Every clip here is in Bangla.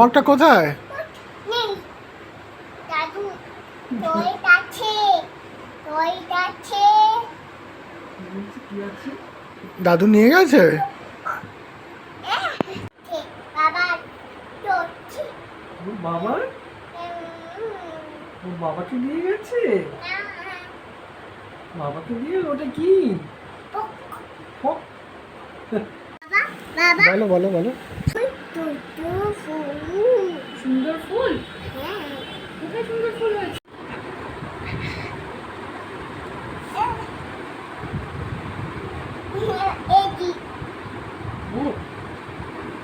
ফলটা কোথায়? দাদু নিয়ে গেছে? বাবা চলছে ওর বাবাকে নিয়ে গেছে? বাবাকে নিয়ে ওটা কি? বলো বলো বলো। দুটো ফুল সুন্দর ফুল হ্যাঁ কোথায় সুন্দর ফুল হয়েছে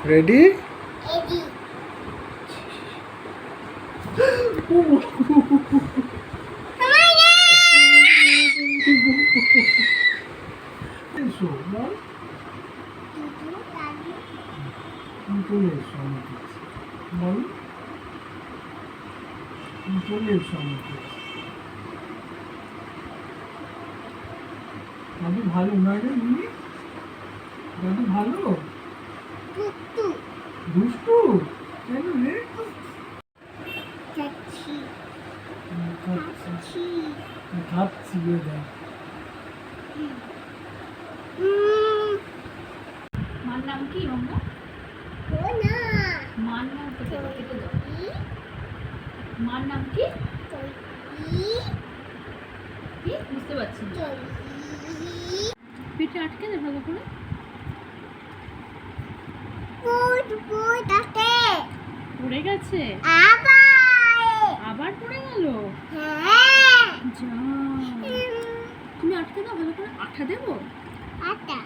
রেডি এদি এসো বল দুটো দাদু তুমি চলে এসো আমার কাছে বল। চলে এসো আমার কাছে দাদু ভালো না রে তুমি দাদু ভালো? দুষ্টু। কেন রে? খাচ্ছি। দেখ। নাম কি না মার নাম কেটে দাও কেটে দাও। ই মার নাম কি? কি? বুঝতে পারছি পেটে আটকে দে ভালো করে। ফুট ফুট আছে পড়ে গেছে? আবার। আবার পড়ে গেল? হ্যাঁ। তুমি আটকে দাও ভালো করে। আঠা দেবো? আটা